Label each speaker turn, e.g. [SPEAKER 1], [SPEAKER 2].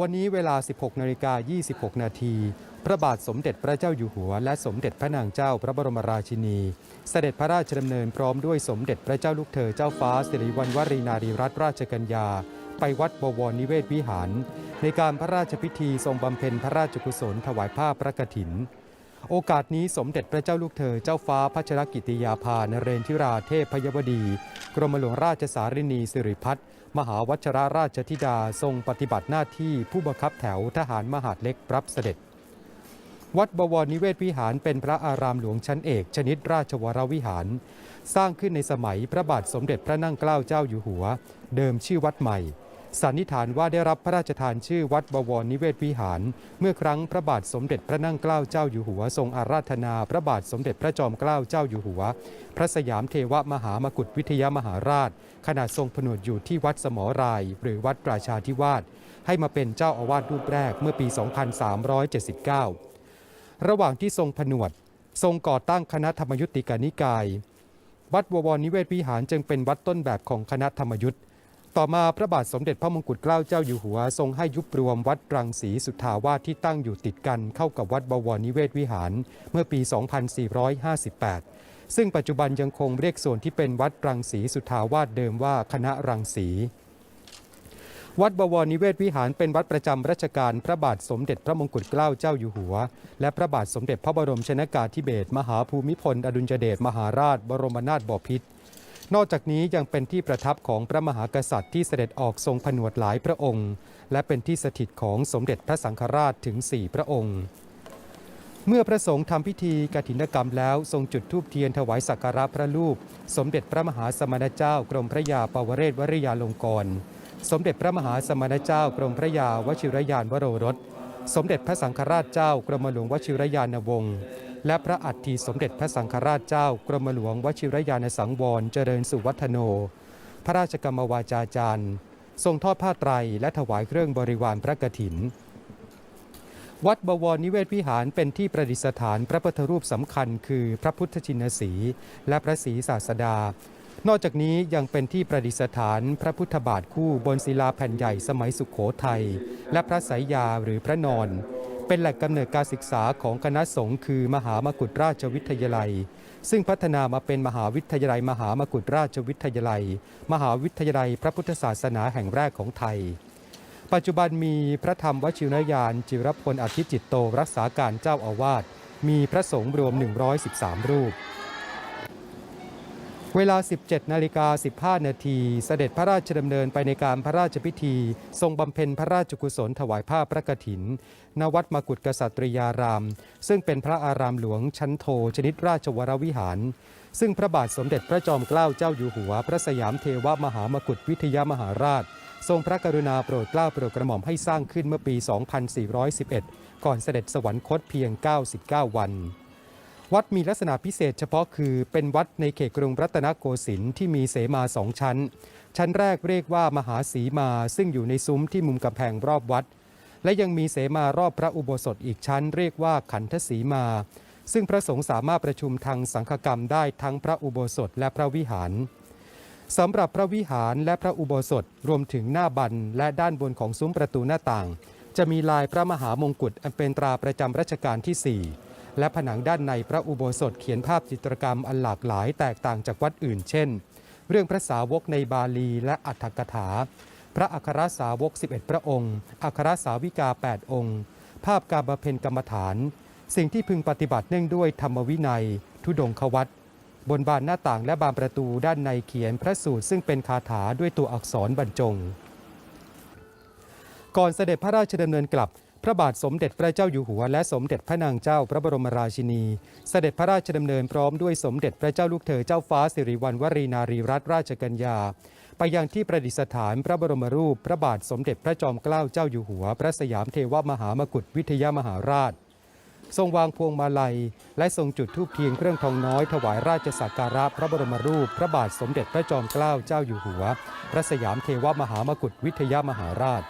[SPEAKER 1] วันนี้เวลา 16นาฬิกา26 นาทีพระบาทสมเด็จพระเจ้าอยู่หัว และสมเด็จพระนางเจ้าพระบรมราชินี เสด็จพระราชดำเนินพร้อมด้วยสมเด็จพระเจ้าลูกเธอเจ้าฟ้าสิริวัณวรีนารีรัตนราชกัญญา ไปวัดบวรนิเวศวิหาร ในการพระราชพิธีทรงบำเพ็ญพระราชกุศลถวายผ้าพระกฐิน โอกาสนี้สมเด็จพระเจ้าลูกเธอเจ้าฟ้าพัชรกิติยาภานเรนทิราเทพพยวดี กรมหลวงราชสารินีสิริพัฒน์ มหาวัชรราชธิดาทรงปฏิบัติหน้าที่ผู้บังคับแถวทหารมหาดเล็กรับเสด็จ วัดบวรนิเวศวิหารเป็นพระอารามหลวงชั้นเอกชนิดราชวรวิหาร สร้างขึ้นในสมัยพระบาทสมเด็จพระนั่งเกล้าเจ้าอยู่หัว เดิมชื่อวัดใหม่ สันนิษฐานว่าได้รับพระราชทานชื่อวัดบวรนิเวศวิหาร เมื่อครั้งพระบาทสมเด็จพระนั่งเกล้าเจ้าอยู่หัว ทรงอาราธนา พระบาทสมเด็จพระจอมเกล้าเจ้าอยู่หัว พระสยามเทวมหามกุฏวิทยามหาราช ขณะทรงผนวดอยู่ที่วัดสมอราย หรือวัดราชาธิวาสให้มาเป็นเจ้าอาวาสรูปแรกเมื่อปี 2379 ระหว่างที่ทรงผนวด ทรงก่อตั้งคณะธรรมยุติกานิกาย วัดบวรนิเวศวิหารจึงเป็นวัดต้นแบบของคณะธรรมยุทธ์ ต่อมาพระบาทสมเด็จพระมงกุฎเกล้าเจ้าอยู่หัว ทรงให้ยุบรวมวัดรังสีสุทธาวาสที่ตั้งอยู่ติดกันเข้ากับวัดบวรนิเวศวิหาร เมื่อปี 2458 ซึ่งปัจจุบันยังคงเรียกส่วนที่เป็นวัดรังสีสุทธาวาสเดิมว่าคณะรังสีวัดบวรนิเวศวิหารเป็นวัดประจำรัชกาลพระบาทสมเด็จพระมงกุฎเกล้าเจ้าอยู่หัว และพระบาทสมเด็จพระบรมชนากาธิเบศรมหาภูมิพล อดุลยเดชมหาราช บรมนาถบพิตร นอกจากนี้ยังเป็นที่ประทับของพระมหากษัตริย์ที่เสด็จออกทรงผนวดหลายพระองค์ และเป็นที่สถิตของสมเด็จพระสังฆราชถึง 4 พระองค์ เมื่อพระสงฆ์ทำพิธีกฐินกรรมแล้วทรงจุดธูปเทียนถวายสักการะพระรูป สมเด็จพระมหาสมณเจ้ากรมพระยาปวเรศวริยาลงกร สมเด็จพระมหาสมณเจ้ากรมพระยาวชิรยานวโรรส สมเด็จพระสังฆราชเจ้ากรมหลวงวชิรยานวงศ์ และพระอัฐิสมเด็จพระสังฆราชเจ้ากรมหลวงวชิรยานสังวรเจริญสุวัฒโน พระราชกรรมวาจาจารย์ ทรงทอดผ้าไตรและถวายเครื่องบริวารพระกฐิน วัดบวรนิเวศวิหารเป็นที่ประดิษฐานพระพุทธรูปสำคัญคือพระพุทธชินสีและพระศรีศาสดา นอกจากนี้ยังเป็นที่ประดิษฐานพระพุทธบาทคู่บนศิลาแผ่นใหญ่สมัยสุขโขทัยและพระสายยาหรือพระนอน เป็นแหล่งกำเนิดการศึกษาของคณะสงฆ์คือมหามกุฏราชวิทยาลัย ซึ่งพัฒนามาเป็นมหาวิทยาลัย มหามกุฏราชวิทยาลัย มหาวิทยาลัยพระพุทธศาสนาแห่งแรกของไทย ปัจจุบันมีพระธรรมวชิรยาน จิรพลอธิจิตโตรักษาการเจ้าอาวาสมีพระสงฆ์รวม 113 รูป เวลา 17 นาฬิกา 15 นาที เสด็จพระราชดำเนินไปในการพระราชพิธี ทรงบำเพ็ญพระราชกุศลถวายผ้าพระกฐิน ณ วัดมกุฏกษัตริยาราม ซึ่งเป็นพระอารามหลวงชั้นโทชนิดราชวรวิหาร ซึ่งพระบาทสมเด็จพระจอมเกล้าเจ้าอยู่หัว พระสยามเทวมหามกุฏวิทยามหาราช ทรงพระกรุณาโปรดเกล้าโปรดกระหม่อมให้สร้างขึ้นเมื่อปี 2411 ก่อนเสด็จสวรรคตเพียง 99 วัน วัดมีลักษณะพิเศษเฉพาะคือเป็นวัดในเขตกรุงรัตนโกสินทร์ที่มีเสมาสองชั้น ชั้นแรกเรียกว่ามหาสีมาซึ่งอยู่ในซุ้มที่มุมกำแพงรอบวัด และยังมีเสมารอบพระอุโบสถอีกชั้น เรียกว่าขันธสีมา ซึ่งพระสงฆ์สามารถประชุมทางสังฆกรรมได้ทั้งพระอุโบสถและพระวิหารสำหรับพระวิหารและพระอุโบสถรวมถึงหน้าบันและด้านบนของซุ้มประตูหน้าต่าง จะมีลายพระมหามงกุฎอันเป็นตราประจำรัชกาลที่4 และผนังด้านในพระอุโบสถเขียนภาพจิตรกรรมอันหลากหลายแตกต่างจากวัดอื่น เช่น เรื่องพระสาวกในบาลีและอัฏฐกถา พระอัครสาวก 11 พระองค์ อัครสาวิกา 8 องค์ ภาพการบำเพ็ญกรรมฐาน สิ่งที่พึงปฏิบัติเนื่องด้วยธรรมวินัย ทุดงควัตบนบานหน้าต่างและบานประตูด้านในเขียนพระสูตรซึ่งเป็นคาถาด้วยตัวอักษรบรรจง ก่อนเสด็จพระราชดำเนินกลับ พระบาทสมเด็จพระเจ้าอยู่หัว และสมเด็จพระนางเจ้าพระบรมราชินี เสด็จพระราชดำเนินพร้อมด้วยสมเด็จพระเจ้าลูกเธอเจ้าฟ้าสิริวัณวรีนารีรัตนราชกัญญา ไปยังที่ประดิษฐานพระบรมรูป พระบาทสมเด็จพระจอมเกล้าเจ้าอยู่หัว พระสยามเทวมหามกุฏวิทยามหาราช ทรงวางพวงมาลัย และทรงจุดธูปเทียนเครื่องทองน้อยถวายราชสักการะพระบรมรูป พระบาทสมเด็จพระจอมเกล้าเจ้าอยู่หัว พระสยามเทวมหามกุฏวิทยามหาราช